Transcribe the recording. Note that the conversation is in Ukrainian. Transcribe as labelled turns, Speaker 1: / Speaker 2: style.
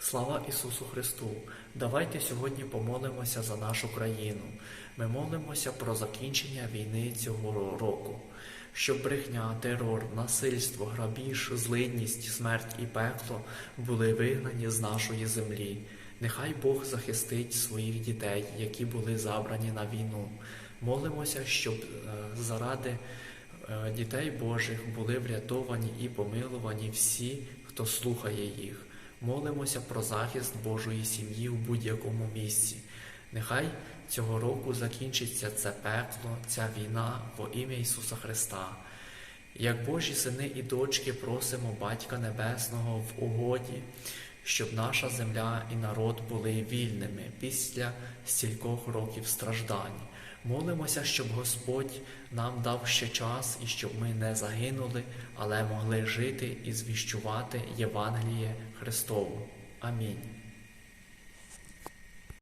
Speaker 1: Слава Ісусу Христу! Давайте сьогодні помолимося за нашу країну. Ми молимося про закінчення війни цього року, щоб брехня, терор, насильство, грабіж, злидність, смерть і пекло були вигнані з нашої землі. Нехай Бог захистить своїх дітей, які були забрані на війну. Молимося, щоб е, заради е, дітей Божих були врятовані і помилувані всі, хто слухає їх. Молимося про захист Божої сім'ї в будь-якому місці. Нехай цього року закінчиться це пекло, ця війна во ім'я Ісуса Христа. Як Божі сини і дочки просимо Батька Небесного в угоді, щоб наша земля і народ були вільними після стількох років страждань. Молимося, щоб Господь нам дав ще час і щоб ми не загинули, але могли жити і звіщувати Євангеліє Христову. Амінь.